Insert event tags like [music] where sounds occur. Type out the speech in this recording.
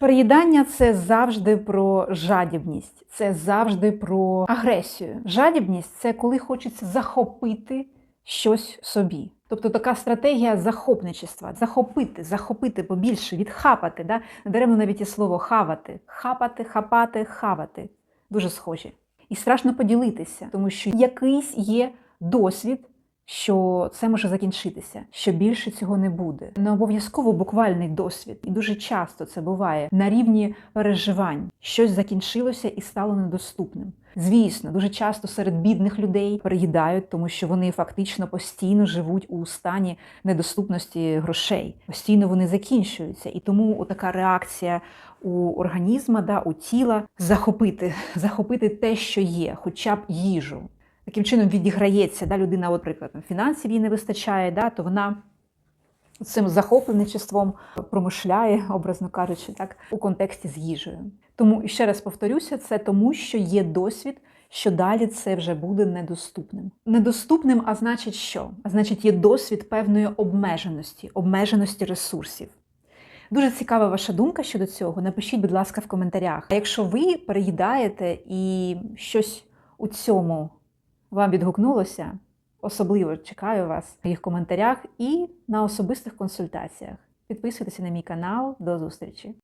Переїдання це завжди про жадібність, це завжди про агресію. Жадібність це коли хочеться захопити щось собі. Тобто така стратегія захопничества, захопити, захопити побільше, відхапати. Да? Даремно навіть і слово хавати. Хапати, хапати, хавати. Дуже схожі. І страшно поділитися, тому що якийсь є досвід, що це може закінчитися, що більше цього не буде. Не обов'язково буквальний досвід, і дуже часто це буває на рівні переживань. Щось закінчилося і стало недоступним. Звісно, дуже часто серед бідних людей переїдають, тому що вони фактично постійно живуть у стані недоступності грошей. Постійно вони закінчуються, і тому така реакція у організма, да, у тіла захопити, захопити те, що є, хоча б їжу. Таким чином відіграється да, людина, от, наприклад, фінансів їй не вистачає, да, то вона цим захопленичеством промишляє, [laughs] образно кажучи, так, у контексті з їжею. Тому ще раз повторюся, це тому, що є досвід, що далі це вже буде недоступним. Недоступним, а значить, що? А значить, є досвід певної обмеженості, обмеженості ресурсів. Дуже цікава ваша думка щодо цього. Напишіть, будь ласка, в коментарях. А якщо ви переїдаєте і щось у цьому вам відгукнулося, особливо чекаю вас в їх коментарях і на особистих консультаціях. Підписуйтеся на мій канал. До зустрічі!